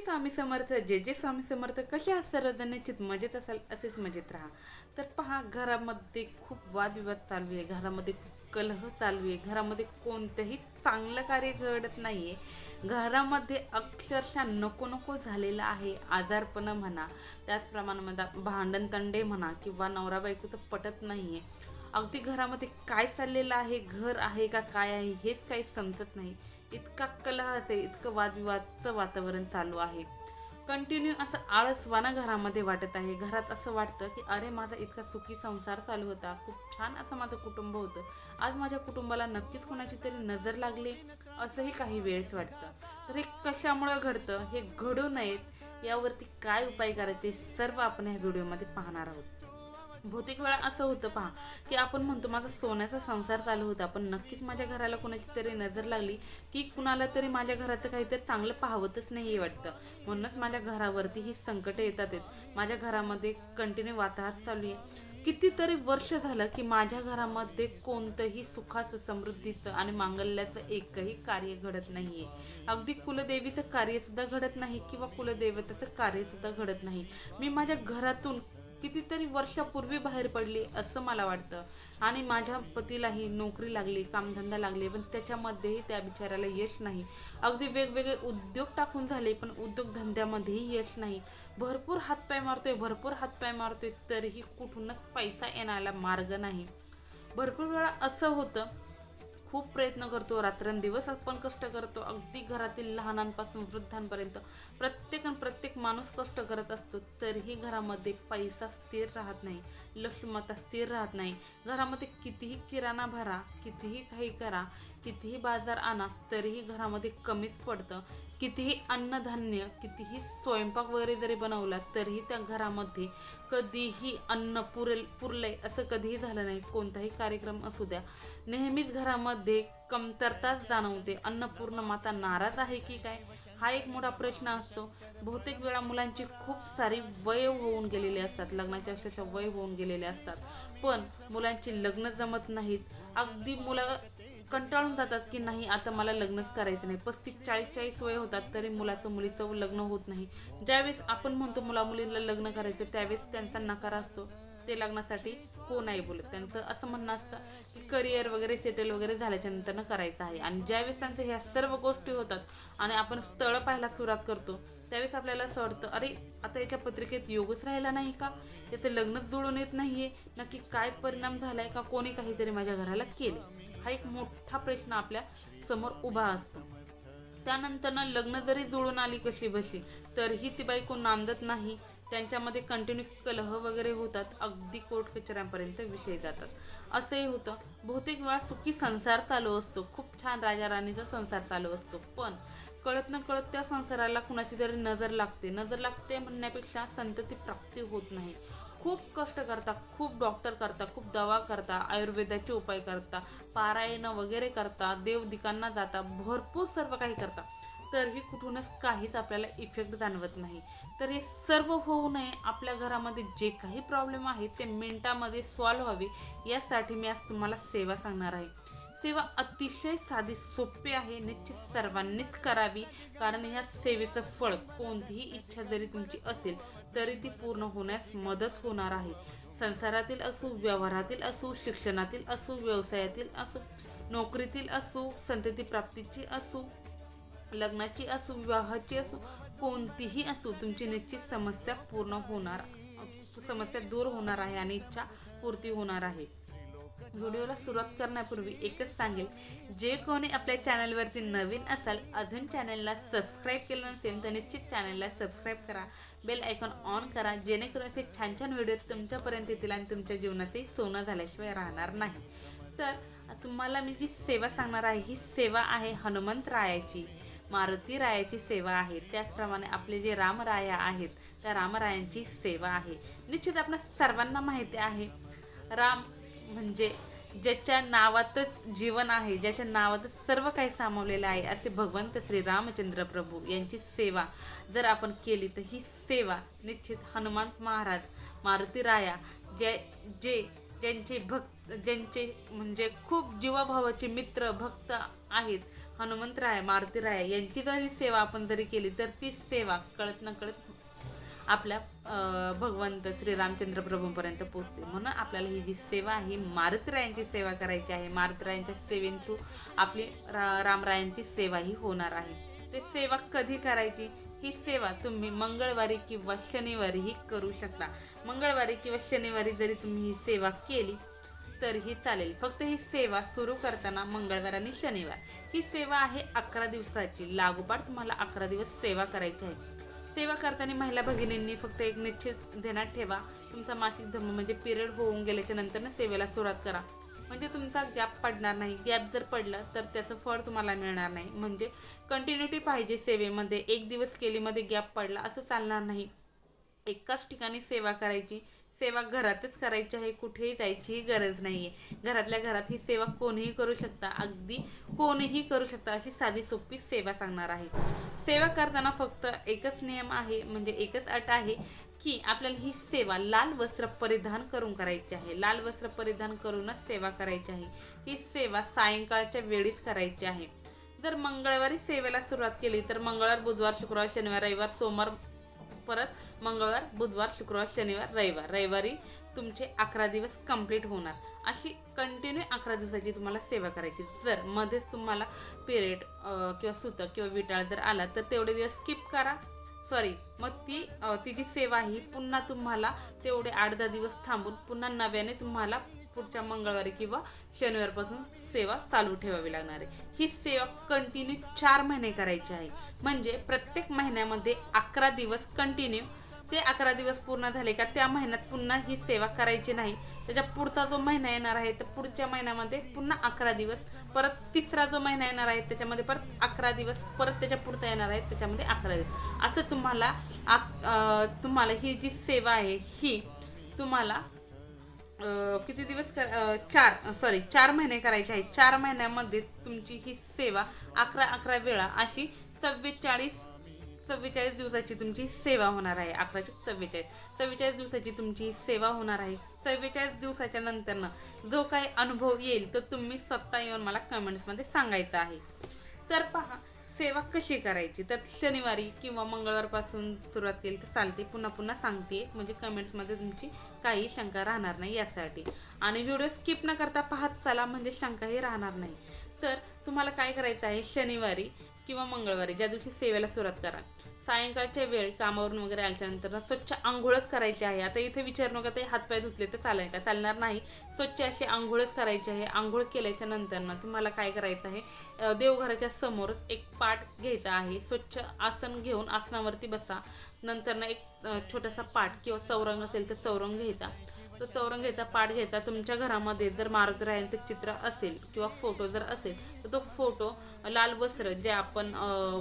स्वामी समर्थ जे जे स्वामी समर्थ कसे आहात सर्वजण निश्चित मजेत असाल असेच मजेत राहा. तर पहा घरामध्ये खूप वादविवाद चालू आहे घरामध्ये खूप कलह चालू आहे घरामध्ये कोणतंही चांगलं कार्य घडत नाही आहे घरामध्ये अक्षरशः नको नको झालेलं आहे आजारपण म्हणा त्याचप्रमाणे म्हणा भांडण तंडे म्हणा किंवा नवरा बायकोचं पटत नाही आहे अगदी घरामध्ये काय चाललेलं आहे घर आहे का काय आहे हेच काही समजत नाही. इतका कलहाचं आहे इतकं वादविवादचं वातावरण चालू आहे. कंटिन्यू असं आळसवाना घरामध्ये वाटत आहे. घरात असं वाटतं की अरे माझा इतका सुखी संसार चालू होता. खूप छान असं माझं कुटुंब होतं. आज माझ्या कुटुंबाला नक्कीच कोणाची तरी नजर लागली असंही काही वेळेस वाटतं. तर हे कशामुळं घडतं हे घडू नयेत यावरती काय उपाय करायचे सर्व आपण ह्या व्हिडिओमध्ये पाहणार आहोत. बहुतेक वेळा असं होतं पहा की आपण म्हणतो माझा सोन्याचा संसार चालू होता पण नक्कीच माझ्या घराला कोणाची तरी नजर लागली की कुणाला तरी माझ्या घराचं काहीतरी चांगलं पाहवतच नाही वाटतं. म्हणूनच माझ्या घरावरती ही संकटं येतात आहेत. माझ्या घरामध्ये कंटिन्यू वाताहत चालू आहे. कितीतरी वर्ष झालं की माझ्या घरामध्ये कोणतंही सुखाचं समृद्धीचं आणि मांगल्याचं एकही कार्य घडत नाहीये. अगदी कुलदेवीचं कार्यसुद्धा घडत नाही किंवा कुलदेवतेचं कार्यसुद्धा घडत नाही. मी माझ्या घरातून कितीतरी वर्षापूर्वी बाहेर पडली असं मला वाटतं. आणि माझ्या पतीलाही नोकरी लागली कामधंदा लागले पण त्याच्यामध्येही त्या बिचाऱ्याला यश नाही. अगदी वेगवेगळे उद्योग टाकून झाले पण उद्योगधंद्यामध्येही यश नाही. भरपूर हातपाय मारतोय भरपूर हातपाय मारतोय तरीही कुठूनच पैसा येण्याला मार्ग नाही. भरपूर वेळा असं होतं खूप प्रयत्न करतो रात्रंदिवस आपण कष्ट करतो. अगदी घरातील लहानांपासून वृद्धांपर्यंत प्रत्येक प्रत्येक माणूस कष्ट करत असतो तरीही घरामध्ये पैसा स्थिर राहत नाही लक्ष्मीमाता स्थिर राहत नाही. घरामध्ये कितीही किराणा भरा कितीही काही करा कितीही बाजार आणा तरीही घरामध्ये कमीच पडतं. कितीही अन्नधान्य कितीही स्वयंपाक वगैरे जरी बनवला तरीही त्या घरामध्ये कधीही अन्न पुरेल पुरलंय असं कधीही झालं नाही. कोणताही कार्यक्रम असू द्या. नेहमीच घरामध्ये कमतरताच जाणवते. अन्नपूर्ण माता नाराज आहे की काय? हा एक मोठा प्रश्न असतो. बहुतेक वेळा मुलांची खूप सारी वय होऊन गेलेली असतात. लग्नाच्या अक्षरशः वय होऊन गेलेले असतात. पण मुलांची लग्न जमत नाहीत. अगदी मुलं कंटाळून जातात की नाही आता मला लग्नच करायचं नाही. पस्तीस चाळीस चाळीस वय होतात तरी मुलाचं मुलीचं लग्न होत नाही. ज्यावेळेस आपण म्हणतो मुला मुलीला लग्न करायचं त्यावेळेस त्यांचा नकार असतो. ते लग्नासाठी हो नाही बोलत? त्यांचं असं म्हणणं असतं की करिअर वगैरे सेटल वगैरे झाल्याच्या नंतरनं करायचं आहे. आणि ज्यावेळेस त्यांचं ह्या सर्व गोष्टी होतात आणि आपण स्थळ पाहायला सुरुवात करतो त्यावेळेस आपल्याला असं वाटतं अरे आता याच्या पत्रिकेत योगच राहिला नाही का? याचं लग्नच जुळून येत नाही आहे नक्की काय परिणाम झाला आहे का? कोणी काहीतरी माझ्या घराला केले हा एक मोठा प्रश्न आपल्यासमोर उभा असतो. त्यानंतरनं लग्न जरी जुळून आली कशी बशी तरीही ती बाई कोण नांदत नाही. त्यांच्यामध्ये कंटिन्यू कलह वगैरे होतात अगदी कोर्ट कचऱ्यांपर्यंत विषय जातात. असंही होतं. बहुतेक वेळा सुखी संसार चालू असतो. खूप छान राजा राणीचा संसार चालू असतो. पण कळत न कळत त्या संसाराला कुणाची तरी नजर लागते. नजर लागते म्हणण्यापेक्षा संतती प्राप्ती होत नाही. खूप कष्ट करता खूप डॉक्टर करता खूप दवा करता आयुर्वेदाचे उपाय करता पारायणं वगैरे करता देवदिकांना जाता भरपूर सर्व काही करता. तरीही कुठूनच काहीच आपल्याला इफेक्ट जाणवत नाही. तर हे सर्व होऊ नये आपल्या घरामध्ये जे काही प्रॉब्लेम आहेत ते मिनटामध्ये सॉल्व्ह व्हावे. यासाठी मी आज तुम्हाला सेवा सांगणार आहे. सेवा अतिशय साधी सोपी आहे निश्चित सर्वांनीच करावी. कारण ह्या सेवेचं फळ कोणतीही इच्छा जरी तुमची असेल तरी ती पूर्ण होण्यास मदत होणार आहे. संसारातील असो व्यवहारातील असो शिक्षणातील असो व्यवसायातील असो नोकरीतील असो संतती प्राप्तीची असो लग्नाची असो विवाहाची असो कोणतीही असो तुमची निश्चित समस्या पूर्ण होणार समस्या दूर होणार आहे आणि इच्छा पूर्ती होणार आहे. व्हिडिओला सुरुवात करण्यापूर्वी एकच सांगेल. जे कोणी आपल्या चॅनलवरती नवीन असाल अजून चॅनलला सबस्क्राईब केलं नसेल तर निश्चित चॅनलला सबस्क्राईब करा. बेल आयकॉन ऑन करा जेणेकरून असे छान छान व्हिडिओ तुमच्यापर्यंत येतील आणि तुमच्या जीवनातही सोनं झाल्याशिवाय राहणार नाही. तर तुम्हाला मी जी सेवा सांगणार आहे ही सेवा आहे हनुमंतरायाची मारुती रायाची सेवा आहे. त्याचप्रमाणे आपले जे रामराया आहेत त्या रामरायांची सेवा आहे. निश्चित आपल्या सर्वांना माहिती आहे राम म्हणजे ज्याच्या नावातच जीवन आहे ज्याच्या नावातच सर्व काही सामावलेलं आहे असे भगवंत श्री रामचंद्र प्रभू यांची सेवा जर आपण केली तर ही सेवा निश्चित हनुमंत महाराज मारुती राया जे जे ज्यांचे भक्त ज्यांचे म्हणजे खूप जीवाभावाचे मित्र भक्त आहेत हनुमंतराय मारुतीराय यांची जरी सेवा आपण जरी केली तर ती सेवा कळत न कळत आपल्या भगवंत श्रीरामचंद्र प्रभूंपर्यंत पोचते म्हणून आपल्याला ही जी सेवा आहे मारुतरायांची सेवा करायची आहे. मारुतरायांच्या सेवेन थ्रू आपली रा रामरायांची सेवा ही होणार आहे. ते सेवा कधी करायची? ही सेवा तुम्ही मंगळवारी किंवा शनिवारीही करू शकता. मंगळवारी किंवा शनिवारी जरी तुम्ही ही सेवा केली तरीही चालेल. फक्त ही सेवा सुरू करताना मंगळवार आणि शनिवार. ही सेवा आहे अकरा दिवसाची. लागोपाठ तुम्हाला अकरा दिवस सेवा करायची आहे. सेवा करताना महिला भगिनींनी फक्त एक निश्चित ध्यानात ठेवा. तुमचा मासिक धर्म म्हणजे पिरियड होऊन गेल्याच्यानंतर सेवेला सुरुवात करा. म्हणजे तुमचा गॅप पडणार नाही. गॅप जर पडलं तर त्याचं फळ तुम्हाला मिळणार नाही. म्हणजे कंटिन्युटी पाहिजे सेवेमध्ये. एक दिवस केलीमध्ये गॅप पडला असं चालणार नाही. एकाच ठिकाणी सेवा करायची. सेवा घरातच करायची आहे कुठेही जायचीही गरज नाही आहे घरातल्या घरात ही सेवा कोणीही करू शकता. अगदी कोणीही करू शकता अशी साधी सोपी सेवा सांगणार आहे. सेवा करताना फक्त एकच नियम आहे म्हणजे एकच अट आहे की आपल्याला ही सेवा लाल वस्त्र परिधान करून करायची आहे. लाल वस्त्र परिधान करूनच सेवा करायची आहे. ही सेवा सायंकाळच्या वेळीच करायची आहे. जर मंगळवारी सेवेला सुरुवात केली तर मंगळवार बुधवार शुक्रवार शनिवार रविवार सोमवार परत मंगळवार बुधवार शुक्रवार शनिवार रविवार. रविवारी तुमचे अकरा दिवस कंप्लीट होणार. अशी कंटिन्यू अकरा दिवसाची तुम्हाला सेवा करायची. जर मध्येच तुम्हाला पिरियड किंवा सुतक किंवा विटाळ जर आला तर तेवढे दिवस स्किप करा. सॉरी मग ती तिची सेवा ही पुन्हा तुम्हाला तेवढे आठ दहा दिवस थांबून पुन्हा नव्याने तुम्हाला पुढच्या मंगळवारी किंवा शनिवारपासून सेवा चालू ठेवावी लागणार आहे. ही सेवा कंटिन्यू चार महिने करायची आहे. म्हणजे प्रत्येक महिन्यामध्ये अकरा दिवस कंटिन्यू ते अकरा दिवस पूर्ण झाले का त्या महिन्यात पुन्हा ही सेवा करायची नाही. त्याच्या पुढचा जो महिना येणार आहे तर पुढच्या महिन्यामध्ये पुन्हा अकरा दिवस परत तिसरा जो महिना येणार आहे त्याच्यामध्ये परत अकरा दिवस परत त्याच्या पुढचा येणार आहे त्याच्यामध्ये अकरा दिवस. असं तुम्हाला तुम्हाला ही जी सेवा आहे ही तुम्हाला किती दिवस कर चार सॉरी चार महिने करायचे आहेत. चार महिन्यामध्ये तुमची ही सेवा अकरा अकरा वेळा अशी चव्वेचाळीस चव्वेचाळीस दिवसाची तुमची सेवा होणार आहे. अकराशे चव्वेचाळीस. चव्वेचाळीस दिवसाची तुमची सेवा होणार आहे. चव्वेचाळीस दिवसाच्या नंतरनं जो काही अनुभव येईल तो तुम्ही स्वतः येऊन मला कमेंट्समध्ये सांगायचा आहे. तर पहा सेवा कशी करायची? तर शनिवारी किंवा मंगळवारपासून सुरुवात केली तर चालते. पुन्हा पुन्हा सांगते. म्हणजे कमेंट्समध्ये तुमची काही शंका राहणार नाही यासाठी. आणि व्हिडिओ स्किप न करता पाहत चला म्हणजे शंकाही राहणार नाही. तर तुम्हाला काय करायचं आहे? शनिवारी किंवा मंगळवारी ज्या दिवशी सेवेला सुरुवात करा. सायंकाळच्या वेळी कामावरून वगैरे आल्याच्यानंतर ना स्वच्छ आंघोळच करायची आहे. आता इथे विचार नका ते हातपाय धुतले तर चालेल का? चालणार नाही. स्वच्छ अशी आंघोळच करायची आहे. आंघोळ केल्याच्यानंतर ना तुम्हाला काय करायचं आहे? देवघराच्या समोरच एक पाट घ्यायचा आहे. स्वच्छ आसन घेऊन आसनावरती बसा. नंतर ना एक छोटासा पाट किंवा चौरंग असेल तर चौरंग घ्यायचा. तो चौरंग घ्यायचा पाठ घ्यायचा. तुमच्या घरामध्ये जर मारुतीरायांचं चित्र असेल किंवा फोटो जर असेल तर तो फोटो लाल वस्त्र जे आपण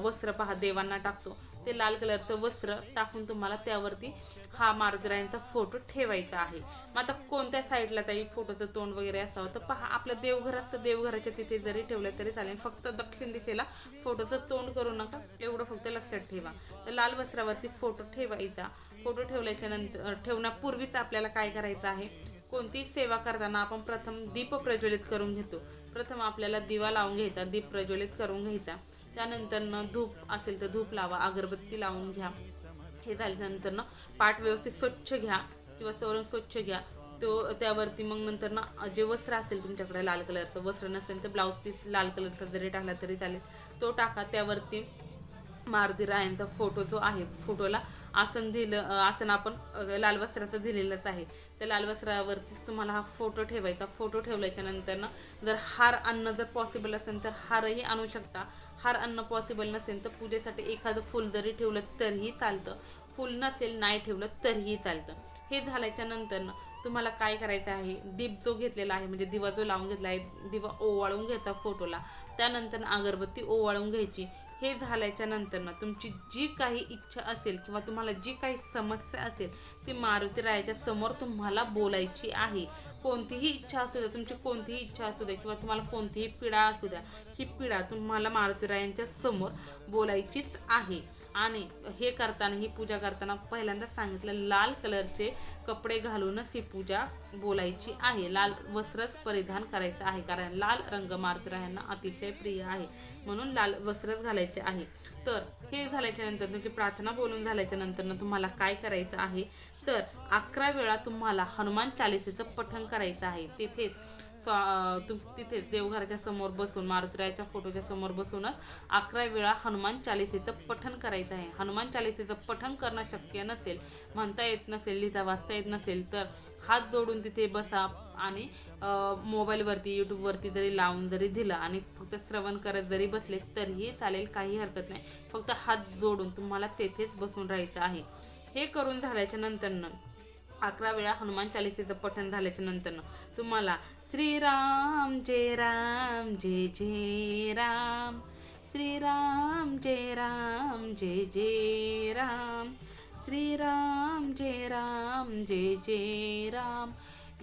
वस्त्र पहा देवांना टाकतो ते लाल कलरचं वस्त्र टाकून तुम्हाला त्यावरती हा मारुतीरायांचा फोटो ठेवायचा आहे. मग आता कोणत्या साईडला ताई फोटोचं तोंड वगैरे असावं तर पहा आपलं देवघर असतं देवघराच्या तिथे जरी ठेवलं तरी चालेल फक्त दक्षिण दिशेला फोटोचं तोंड करू नका एवढं फक्त लक्षात ठेवा. तर लाल वस्त्रावरती फोटो ठेवायचा. फोटो ठेवल्याच्या नंतर ठेवण्यापूर्वीच आपल्याला काय करायचं आहे कोणतीही सेवा करताना आपण प्रथम दीप प्रज्वलित करून घेतो. प्रथम आपल्याला दिवा लावून घ्यायचा दीप प्रज्वलित करून घ्यायचा. त्यानंतर धूप असेल तर धूप लावा अगरबत्ती लावून घ्या. हे झाल्यानंतर ना पाठ व्यवस्थित स्वच्छ घ्या किंवा सवरंग स्वच्छ घ्या. तो त्यावरती मग नंतर ना जे वस्त्र असेल तुमच्याकडे लाल कलरचं वस्त्र नसेल तर ब्लाऊज पीस लाल कलरचा जरी टाकला तरी चालेल. तो टाका त्यावरती मारुती रायांचा फोटो जो आहे फोटोला आसन दिलं आसन आपण लाल वस्त्राचं दिलेलंच आहे. त्या लाल वस्त्रावरतीच तुम्हाला हा फोटो ठेवायचा. फोटो ठेवल्याच्या नंतर ना जर हार आणणं जर पॉसिबल असेल तर हारही आणू शकता. हार आणणं पॉसिबल नसेल तर पूजेसाठी एखादं फुल जरी ठेवलं तरीही चालतं. फुल नसेल नाही ठेवलं तरीही चालतं. हे झाल्याच्यानंतर तुम्हाला काय करायचं आहे? दीप जो घेतलेला आहे म्हणजे दिवा जो लावून घेतला आहे दिवा ओवाळून घ्यायचा फोटोला. त्यानंतर अगरबत्ती ओवाळून घ्यायची. हे झाल्याच्यानंतर ना तुमची जी काही इच्छा असेल किंवा तुम्हाला जी काही समस्या असेल ती मारुती रायाच्या समोर तुम्हाला बोलायची आहे. कोणतीही इच्छा असू द्या तुमची कोणतीही इच्छा असू द्या किंवा तुम्हाला कोणतीही पीडा असू द्या ही पीडा तुम्हाला मारुती रायांच्या समोर बोलायचीच आहे. आणि हे करताना ही पूजा करताना पहिल्यांदा सांगितलं लाल कलरचे कपडे घालूनच ही पूजा बोलायची आहे. लाल वस्त्रच परिधान करायचं आहे कारण लाल रंग मारुतीरायांना अतिशय प्रिय आहे म्हणून लाल वस्त्रच घालायचे आहे. तर हे झाल्याच्यानंतर तुमची प्रार्थना बोलून झाल्याच्यानंतर तुम्हाला काय करायचं आहे? तर अकरा वेळा तुम्हाला हनुमान चालिसेचं पठण करायचं आहे. तिथेच स्वा तुम देवघराच्या समोर बसून मारुतरायाच्या फोटोच्या समोर बसूनच अकरा वेळा हनुमान चालिसेचं पठण करायचं आहे. हनुमान चालिसेचं पठण करणं शक्य नसेल म्हणता येत नसेल लिहिता वाचता येत नसेल तर हात जोडून तिथे बसा आणि मोबाईलवरती यूट्यूबवरती जरी लावून जरी दिलं आणि फक्त श्रवण करत जरी बसले तरीही चालेल काही हरकत नाही. फक्त हात जोडून तुम्हाला तेथेच बसून राहायचं आहे. हे करून झाल्याच्या नंतरनं अकरा वेळा हनुमान चालिसेचं पठण झाल्याच्या नंतरनं तुम्हाला श्रीराम जय राम जय जय राम। श्रीराम जय राम जय जय राम। श्रीराम जय राम जय जय राम।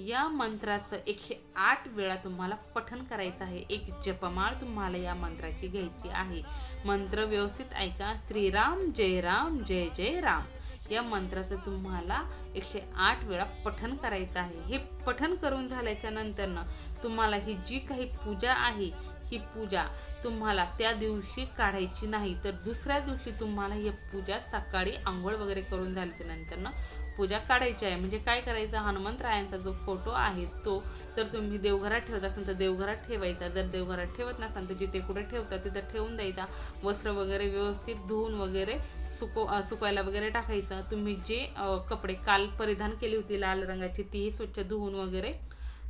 या मंत्राचं एकशे आठ वेळा तुम्हाला पठन करायचं आहे. एक जपमाळ तुम्हाला या मंत्राची घ्यायची आहे. मंत्र व्यवस्थित ऐका. श्रीराम जय राम जय जय राम. या मंत्राचं तुम्हाला एकशे आठ वेळा पठन करायचं आहे. हे पठन करून झाल्याच्या नंतरनं तुम्हाला ही जी काही पूजा आहे ही पूजा तुम्हाला त्या दिवशी काढायची नाही तर दुसऱ्या दिवशी तुम्हाला ही पूजा सकाळी आंघोळ वगैरे करून झाल्याच्या नंतरनं पूजा काढायची आहे. म्हणजे काय करायचं? हनुमंतरायांचा जो फोटो आहे तो तर तुम्ही देवघरात ठेवत असाल तर देवघरात ठेवायचा. जर देवघरात ठेवत नसाल तर जिथे कुठे ठेवता तिथं ठेवून द्यायचा. वस्त्र वगैरे व्यवस्थित धुवून वगैरे सुको सुकवायला सुकायला वगैरे टाकायचं. तुम्ही जे कपडे काल परिधान केली होती लाल रंगाची तीही स्वच्छ धुवून वगैरे.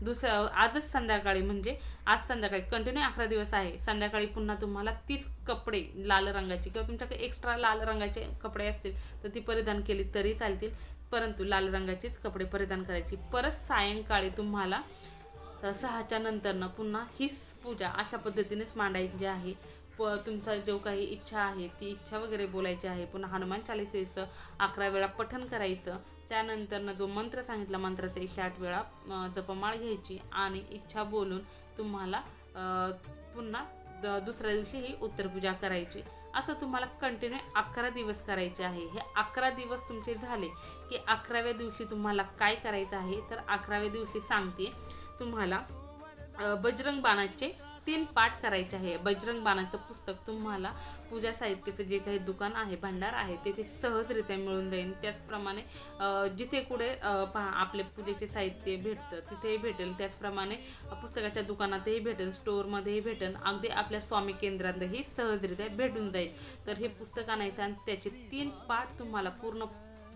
दुसरं आजच संध्याकाळी म्हणजे आज संध्याकाळी कंटिन्यू अकरा दिवस आहे. संध्याकाळी पुन्हा तुम्हाला तीच कपडे लाल रंगाचे किंवा तुमच्याकडे एक्स्ट्रा लाल रंगाचे कपडे असतील तर ती परिधान केली तरी चालतील. परंतु लाल रंगाचेच कपडे परिधान करायची. परत सायंकाळी तुम्हाला सहाच्या नंतरनं पुन्हा हीच पूजा अशा पद्धतीनेच मांडायची आहे. प तुमचा जो काही इच्छा आहे ती इच्छा वगैरे बोलायची आहे पुन्हा हनुमान चालिसेचं अकरा वेळा पठण करायचं त्यानंतरनं जो मंत्र सांगितला मंत्राचा एकशे आठ वेळा जपमाळ घ्यायची आणि इच्छा बोलून तुम्हाला पुन्हा द- दुसऱ्या दिवशी ही उत्तरपूजा करायची. असं तुम्हाला कंटिन्यू अकरा दिवस करायचे आहे. हे अकरा दिवस तुमचे झाले की अकराव्या दिवशी तुम्हाला काय करायचं आहे तर अकराव्या दिवशी सांगते. तुम्हाला बजरंग बाणाचे तीन पाठ करायचे आहे. बजरंग बाणाचं पुस्तक तुम्हाला पूजा साहित्याचं जे काही दुकान आहे भांडार आहे तेथे सहजरित्या मिळून जाईल. त्याचप्रमाणे जिथे कुठे पहा आपले पूजेचे साहित्य भेटतं तिथेही भेटेल. त्याचप्रमाणे पुस्तकाच्या दुकानातही भेटेल स्टोअरमध्येही भेटेल. अगदी आपल्या स्वामी केंद्रातही सहजरित्या भेटून जाईल. तर हे पुस्तक आणायचं आणि त्याचे तीन पाठ तुम्हाला पूर्ण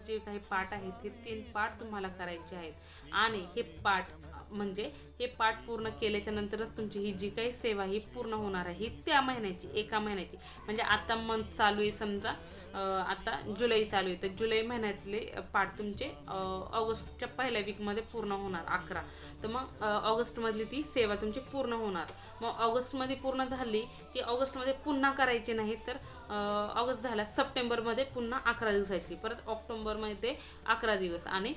जे काही पाठ आहेत हे तीन पाठ तुम्हाला करायचे आहेत. आणि हे पाठ म्हणजे हे पाठ पूर्ण केल्याच्या नंतरच तुमची ही जी काही सेवा ही पूर्ण होणार आहे ही त्या महिन्याची एका महिन्याची. म्हणजे आता मंथ चालू आहे समजा आता जुलै चालू आहे. तर जुलै महिन्यातले पाठ तुमचे ऑगस्टच्या पहिल्या वीकमध्ये पूर्ण होणार अकरा. तर मग ऑगस्टमधली ती सेवा तुमची पूर्ण होणार. मग ऑगस्टमध्ये पूर्ण झाली की ऑगस्टमध्ये पुन्हा करायची नाही तर ऑगस्ट झाला सप्टेंबरमध्ये पुन्हा अकरा दिवसाची परत ऑक्टोंबरमध्ये अकरा दिवस आणि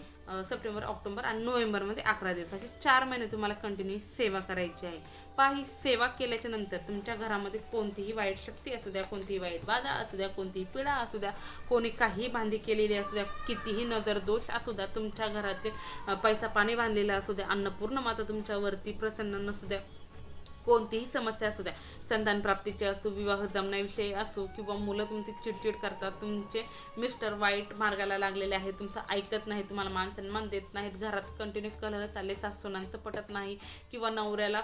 सप्टेंबर ऑक्टोबर आणि नोव्हेंबरमध्ये अकरा दिवस. असे चार महिने तुम्हाला कंटिन्यू सेवा करायची आहे. पहा ही सेवा केल्याच्यानंतर तुमच्या घरामध्ये कोणतीही वाईट शक्ती असू द्या कोणतीही वाईट बाधा असू द्या कोणतीही पिढा असू द्या कोणी काही बांधी केलेली असू द्या कितीही नजर दोष असू द्या तुमच्या घरातील पैसा पाणी बांधलेला असू द्या अन्नपूर्ण माता तुमच्यावरती प्रसन्न नसू द्या कोणतीही समस्या असू द्या. संतान प्राप्तीची असो विवाह जमण्याविषयी असो किंवा मुलं तुमची चिडचिड करतात तुमचे मिस्टर वाईट मार्गाला लागलेले आहेत तुमचं ऐकत नाही तुम्हाला मान सन्मान देत नाहीत घरात कंटिन्यू कलह चालले सासूनांचं पटत नाही किंवा नवऱ्याला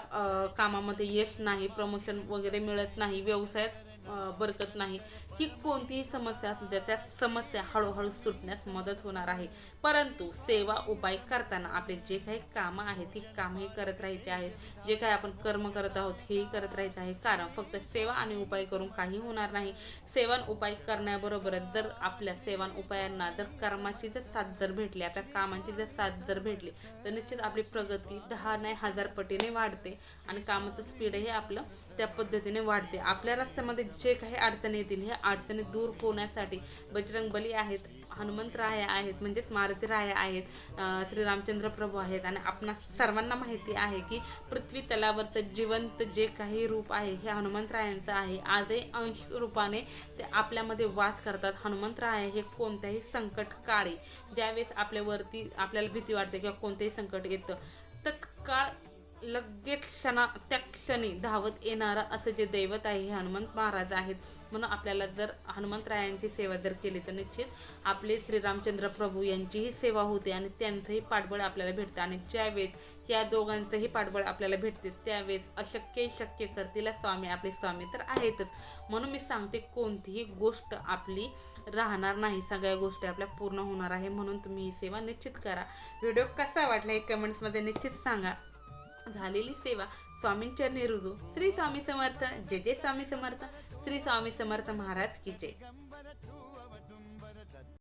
कामामध्ये यश नाही प्रमोशन वगैरे मिळत नाही व्यवसायात बरकत नाही. ही कोणतीही समस्या असू द्या त्या समस्या हळूहळू सुटण्यास मदत होणार आहे. परंतु सेवा उपाय करताना आपले जे काही कामं आहेत ती कामही करत राहायचे आहेत. जे काही आपण कर्म करत आहोत हेही करत राहायचं आहे. कारण फक्त सेवा आणि उपाय करून काही होणार नाही. सेवन उपाय करण्याबरोबरच जर आपल्या सेवन उपायांना जर कर्माची जर साथ जर भेटली आपल्या कामांची जर साथ जर भेटली तर निश्चित आपली प्रगती दहा नाही हजार पटीने वाढते. आणि कामाचं स्पीडही आपलं त्या पद्धतीने वाढते. आपल्या रस्त्यामध्ये जे काही अडचणी येतील ह्या अडचणी दूर होण्यासाठी बजरंग बली आहेत हनुमंतराय आहेत म्हणजेच मारुतीराया आहेत श्री रामचंद्र प्रभू आहेत. आणि आपणा सर्वांना माहिती आहे की पृथ्वी तलावरचं जिवंत जे काही रूप आहे हे हनुमंतरायांचं आहे. आजही अंश रूपाने ते आपल्यामध्ये वास करतात. हनुमंतराय हे कोणत्याही संकट काळी ज्यावेळेस आपल्यावरती आपल्याला भीती वाटते किंवा कोणतेही संकट येतं तत्काळ लगेच क्षणा त्या क्षणी धावत येणारं असं जे दैवत आहे हे हनुमंत महाराज आहेत. म्हणून आपल्याला जर हनुमंतरायांची सेवा जर केली तर निश्चित आपले श्रीरामचंद्र प्रभू यांचीही सेवा होते आणि त्यांचंही पाठबळ आपल्याला भेटतं. आणि ज्यावेळेस या दोघांचंही पाठबळ आपल्याला भेटते त्यावेळेस अशक्य शक्य करतील स्वामी आपले स्वामी तर आहेतच. म्हणून मी सांगते कोणतीही गोष्ट आपली राहणार नाही. सगळ्या गोष्टी आपल्या पूर्ण होणार आहे. म्हणून तुम्ही ही सेवा निश्चित करा. व्हिडिओ कसा वाटला हे कमेंट्समध्ये निश्चित सांगा. झालेली सेवा स्वामींचरणी रुजू. श्री स्वामी समर्थ. जे जे स्वामी समर्थ. श्री स्वामी समर्थ महाराज की जय.